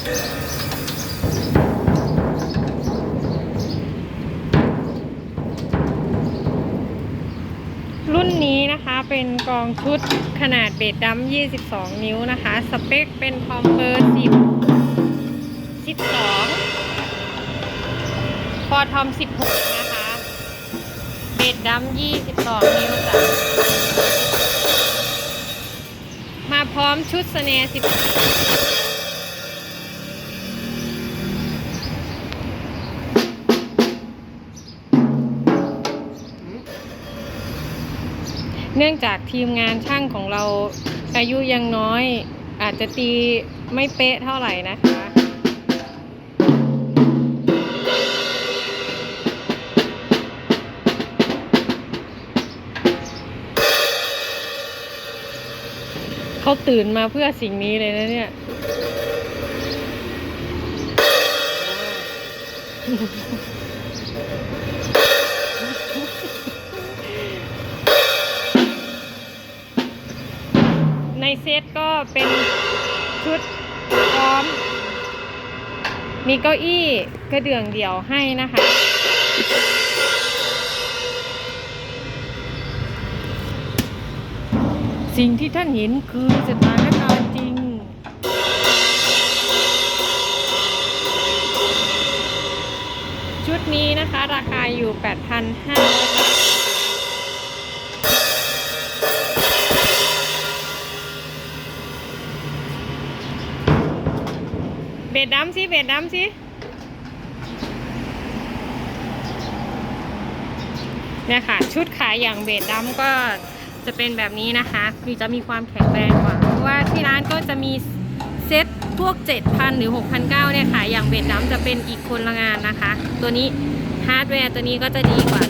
รุ่นนี้นะคะเป็นกองชุดขนาดเบ็ดดัม22 นิ้วนะคะ สเปคเป็นคอมเบอร์ 10 12ฟอร์ทอม 16 นะคะ เบ็ดดัม22 นิ้วจ้ะมาพร้อมชุดสเนร์10 เนื่องจากทีมงานช่างของเราอายุยังน้อย อาจจะตีไม่เป๊ะเท่าไหร่นะคะเขาตื่นมาเพื่อสิ่งนี้เลยนะเนี่ย ในเซตก็เป็นชุดพร้อม มีเก้าอี้กระเดื่องเดี่ยวให้นะคะ สิ่งที่ท่านเห็นคือสถานการณ์จริง ชุดนี้นะคะ ราคาอยู่ 8,500บาท บ็ดดำสิเบ็ดดำสิเนี่ยค่ะชุดขายอย่างเบ็ดดำก็จะเป็นแบบนี้นะคะมีจะมีความแข็งแรงกว่า เพราะว่าที่ร้านก็จะมีเซ็ตพวก 7,000 หรือ 6,900เนี่ยขายอย่างเบ็ดดำจะเป็นอีกคนละงานนะคะ ตัวนี้ฮาร์ดแวร์ตัวนี้ก็จะดีกว่า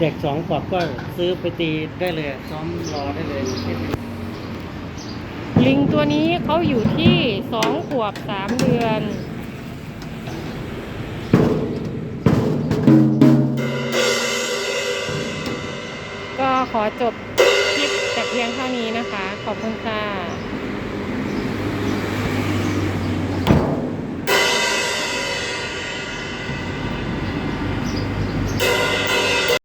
เด็กสองขวบก็ซื้อไปตีได้เลยซ้อมรอได้เลยลิงตัวนี้เขาอยู่ที่สองขวบสามเดือนก็ขอจบคลิปแต่เพียงเท่านี้นะคะ ขอบคุณค่ะ